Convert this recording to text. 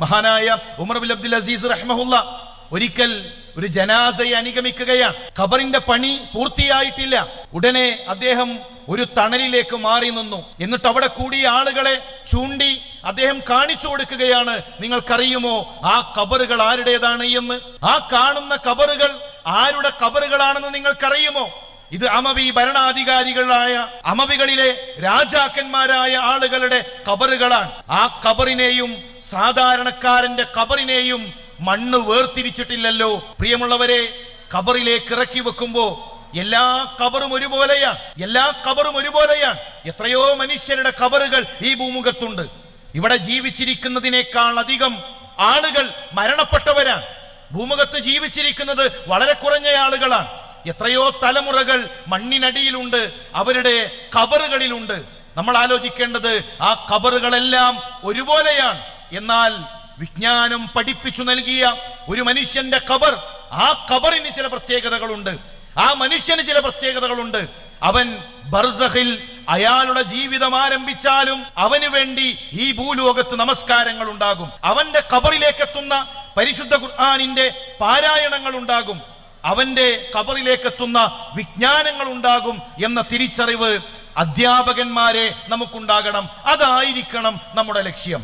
മഹാനായ Umar bin Abdul Aziz റഹ്മഹുല്ല ഒരിക്കൽ ഒരു ജനാസയെ അനുഗമിക്കുകയാണ്. ഖബറിന്റെ പണി പൂർത്തിയായിട്ടില്ല. ഉടനെ അദ്ദേഹം ഒരു തണലിലേക്ക് മാറി നിന്നു. എന്നിട്ട് അവിടെ കൂടിയ ആളുകളെ ചൂണ്ടി അദ്ദേഹം കാണിച്ചു കൊടുക്കുകയാണ്. നിങ്ങൾക്കറിയുമോ ആ കബറുകൾ ആരുടേതാണ് എന്ന്? ആ കാണുന്ന കബറുകൾ ആരുടെ കബറുകളാണെന്ന് നിങ്ങൾക്കറിയുമോ? ഇത് അമവി ഭരണാധികാരികളായ അമവികളിലെ രാജാക്കന്മാരായ ആളുകളുടെ കബറുകളാണ്. ആ കബറിനെയും സാധാരണക്കാരന്റെ കബറിനെയും മണ്ണ് വേർതിരിച്ചിട്ടില്ലല്ലോ. പ്രിയമുള്ളവരെ കബറിലേക്ക് ഇറക്കി വെക്കുമ്പോ എല്ലാ കബറും ഒരുപോലെയാണ്. എല്ലാ കബറും ഒരുപോലെയാണ്. എത്രയോ മനുഷ്യരുടെ കബറുകൾ ഈ ഭൂമുഖത്തുണ്ട്. ഇവിടെ ജീവിച്ചിരിക്കുന്നതിനേക്കാൾ അധികം ആളുകൾ മരണപ്പെട്ടവരാണ്. ഭൂമുഖത്ത് ജീവിച്ചിരിക്കുന്നത് വളരെ കുറഞ്ഞ ആളുകളാണ്. എത്രയോ തലമുറകൾ മണ്ണിനടിയിലുണ്ട് അവരുടെ കബറുകളിലുണ്ട്. നമ്മൾ ആലോചിക്കേണ്ടത് ആ കബറുകളെല്ലാം ഒരുപോലെയാണ്. എന്നാൽ വിജ്ഞാനം പഠിപ്പിച്ചു നൽകിയ ഒരു മനുഷ്യന്റെ കബർ ആ കബറിന് ചില പ്രത്യേകതകളുണ്ട്. ആ മനുഷ്യന് ചില പ്രത്യേകതകളുണ്ട്. അവൻ ബർസഹിൽ അയാളുടെ ജീവിതം ആരംഭിച്ചാലും അവന് വേണ്ടി ഈ ഭൂലോകത്ത് നമസ്കാരങ്ങൾ ഉണ്ടാകും അവന്റെ കബറിലേക്ക് എത്തുന്ന പരിശുദ്ധ ഖുർആാനിന്റെ പാരായണങ്ങൾ ഉണ്ടാകും അവന്റെ കബറിലേക്ക് എത്തുന്ന വിജ്ഞാനങ്ങൾ ഉണ്ടാകും എന്ന തിരിച്ചറിവ് അധ്യാപകന്മാരെ നമുക്കുണ്ടാകണം. അതായിരിക്കണം നമ്മുടെ ലക്ഷ്യം.